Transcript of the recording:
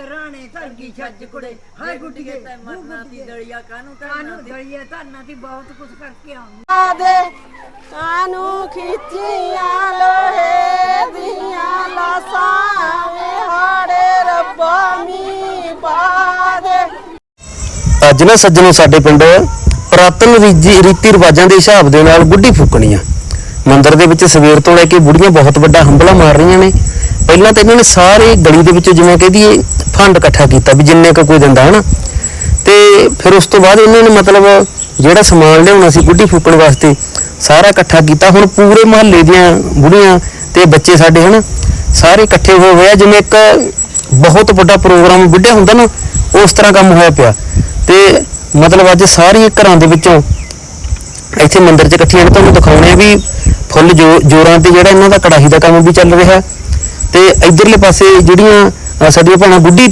ਰਾਣੇ ਧਰਗੀ ਛੱਜ ਕੁੜੇ ਹਾਏ ਗੁੱਡੀਏ ਤੇ ਮਰਨਾ ਦੀ ਦਲੀਆ ਕਾਨੂੰ ਕਾਨੂੰ ਦਲੀਏ ਧਰਨਾ ਦੀ ਬਹੁਤ ਕੁਛ ਕਰਕੇ ਆਉਂਗੀ। ਦੇ ਕਾਨੂੰ ਖਿੱਚੀਆਂ ਲੋਹੇ ਦੀਆਂ ਲਾਸਾਂ ਵੇ? ਹਾੜੇ ਰੱਬਾ ਮੀ ਬਾਦੇ ਅੱਜ ਨਾ ਸੱਜਣੋ ਸਾਡੇ ਪਿੰਡ ਪੁਰਾਤਨ ਰੀਜੀ- ਰੀਤੀ ਰਿਵਾਜਾਂ ਦੇ ਹਿਸਾਬ ਦੇ ਨਾਲ ਗੁੱਡੀ ਫੂਕਣੀ ਆ ਮੰਦਿਰ ਦੇ ਵਿੱਚ ਸਵੇਰ ਤੋਂ ਲੈ ਕੇ ਬੁੜੀਆਂ ਬਹੁਤ ਵੱਡਾ ਹੰਬਲਾ ਮਾਰ ਰਹੀਆਂ ਨੇ। ਪਹਿਲਾਂ ਤਾਂ ਇਹਨਾਂ ਨੇ ਸਾਰੇ ਗਲੀ ਦੇ ਵਿੱਚੋਂ ਜਿਵੇਂ ਕਹਦੀਏ ਫੰਡ ਇਕੱਠਾ ਕੀਤਾ ਵੀ ਜਿੰਨੇ ਕੁ ਕੋਈ ਦਿੰਦਾ, ਹਨਾ? ਤੇ ਫਿਰ ਉਸ ਤੋਂ ਬਾਅਦ ਇਹਨਾਂ ਨੇ ਮਤਲਬ ਜਿਹੜਾ ਸਮਾਨ ਲਿਆਉਣਾ ਸੀ ਗੁੱਡੀ ਫੂਕਣ ਵਾਸਤੇ, ਸਾਰਾ ਇਕੱਠਾ ਕੀਤਾ। ਹੁਣ ਪੂਰੇ ਮਹੱਲੇ ਦੀਆਂ ਬੁੜੀਆਂ ਤੇ ਬੱਚੇ ਸਾਡੇ, ਹਨ? ਸਾਰੇ ਇਕੱਠੇ ਹੋਏ ਹੋਏ ਆ ਜਿਵੇਂ ਇੱਕ ਬਹੁਤ ਵੱਡਾ ਪ੍ਰੋਗਰਾਮ ਵਿੱਢਿਆ ਹੁੰਦਾ ਨਾ, ਉਸ ਤਰ੍ਹਾਂ ਕੰਮ ਹੋਇਆ ਪਿਆ। ਤੇ ਮਤਲਬ ਅੱਜ ਸਾਰੀਆਂ ਘਰਾਂ ਦੇ ਵਿੱਚੋਂ ਇੱਥੇ ਮੰਦਿਰ 'ਚ ਇਕੱਠੀਆਂ ਨੇ, ਤੁਹਾਨੂੰ ਦਿਖਾਉਣੇ ਆ ਵੀ ਫੁੱਲ ਜੋ ਜੋਰਾਂ ਤੇ ਜਿਹੜਾ ਇਹਨਾਂ ਦਾ ਕੜਾਹੀ ਦਾ ਕੰਮ ਵੀ ਚੱਲ ਰਿਹਾ। ਤੇ ਇਧਰਲੇ ਪਾਸੇ ਜਿਹੜੀਆਂ ਸਾਡੀਆਂ ਭੈਣਾਂ ਗੁੱਡੀ ਤੇ